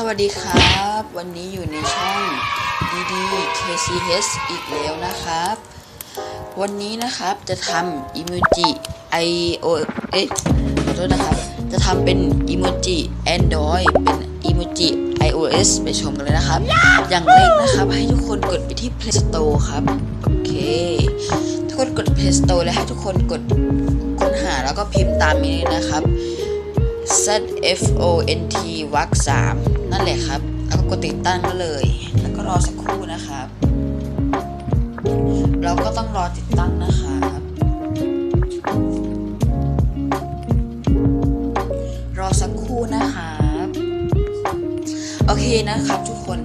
สวัสดีครับ วันนี้อยู่ในช่อง DD KCH อีกแล้วนะครับ วันนี้นะครับจะทำอิโมจิ i o เอ๊ะขอโทษนะครับ จะทำเป็นอิโมจิ Android เป็นอิโมจิ iOS ไปชมกันเลยนะครับ อย่างแรกนะครับให้ทุกคนกดไปที่ Play Store ครับ โอเค ทุกคนกด Play Store แล้วให้ทุกคนกดค้นหาแล้วก็พิมพ์ตามนี้เลยนะครับ Z F O N T วักสาม นั่นแหละครับ แล้วก็กดติดตั้งก็เลย แล้วก็รอสักครู่นะครับ เราก็ต้องรอติดตั้งนะครับรอสักครู่นะครับโอเคนะครับทุกคน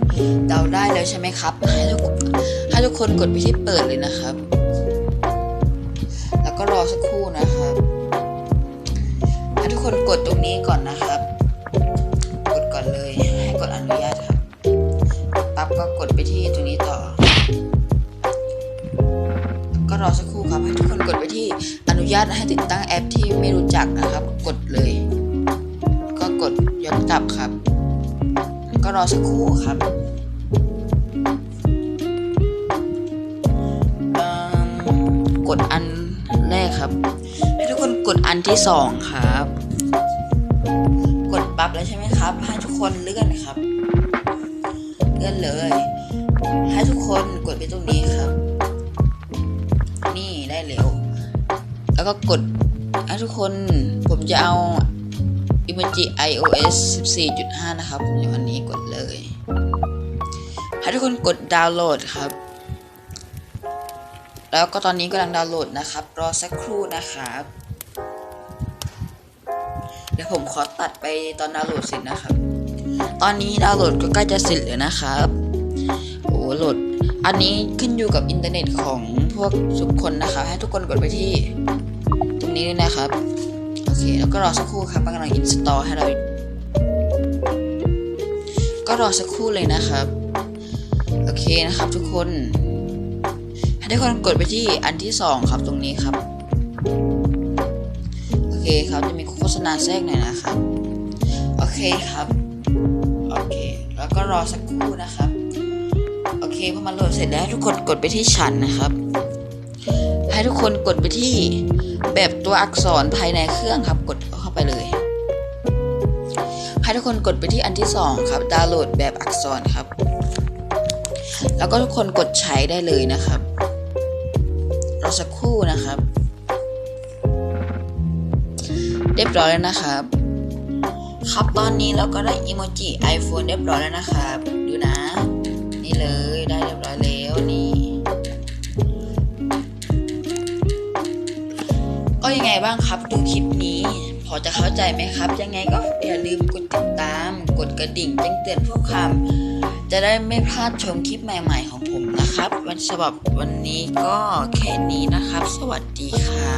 เดาได้แล้วใช่ไหมครับ ให้ทุกให้ทุกคนกดไปที่เปิดเลยนะครับ แล้วก็รอสักครู่นะครับให้ทุกคนกดตรงนี้ก่อนนะครับ ก็กดไปที่ตรงนี้ต่อ ก็รอสักครู่ครับให้ทุกคนกดไปที่อนุญาตให้ติดตั้งแอปที่ไม่รู้จักนะครับ กดเลย ก็กดย้อนกลับครับ ก็รอสักครู่ครับกดอันแรกครับ ให้ทุกคนกดอันที่สองครับ กดปั๊บแล้วใช่ไหมครับ ให้ทุกคนเลื่อนครับ ไปตรงนี้ครับ นี่ได้เร็วแล้วก็กดให้ทุกคนผมจะเอา emoji iOS 14.5 นะครับผมจะวันนี้กดเลยให้ทุกคนกดดาวน์โหลดครับ แล้วก็ตอนนี้กำลังดาวน์โหลดนะครับ รอสักครู่นะครับ เดี๋ยวผมขอตัดไปตอนดาวน์โหลดเสร็จนะครับ ตอนนี้ดาวน์โหลดก็ใกล้จะเสร็จแล้วนะครับ โอ้โหลด อันนี้ขึ้นอยู่กับอินเทอร์เน็ตของพวกทุกคนนะครับให้ทุกคนกดไปที่ ตรงนี้ด้วยนะครับ โอเค แล้วก็รอสักครู่ครับมันกำลังอินสตอลให้เรา ก็รอสักครู่เลยนะครับ โอเคนะครับทุกคน ให้ทุกคนกดไปที่อันที่สองครับตรงนี้ครับ โอเคครับจะมีโฆษณาแทรกหน่อยนะครับ โอเคครับ โอเค แล้วก็รอสักครู่นะครับ เคพอมันโหลดเสร็จแล้วทุกคนกดไปที่ชั้นนะครับ ให้ทุกคนกดไปที่แบบตัวอักษรภายในเครื่องครับ กดเข้าไปเลย ให้ทุกคนกดไปที่อันที่สองครับดาวน์โหลดแบบอักษรครับ แล้วก็ทุกคนกดใช้ได้เลยนะครับรอสักครู่นะครับ เรียบร้อยแล้วนะครับ ครับตอนนี้เราก็ได้อิโมจิ iPhone เรียบร้อยแล้วนะครับ ดูนะ นี่เลย บ้างครับดูคลิปนี้ พอจะเข้าใจไหมครับ ยังไงก็อย่าลืมกดติดตาม กดกระดิ่งแจ้งเตือนพวกคำจะได้ไม่พลาดชมคลิปใหม่ ๆ ของผมนะครับ วันฉบับวันนี้ก็แค่นี้นะครับ สวัสดีค่ะ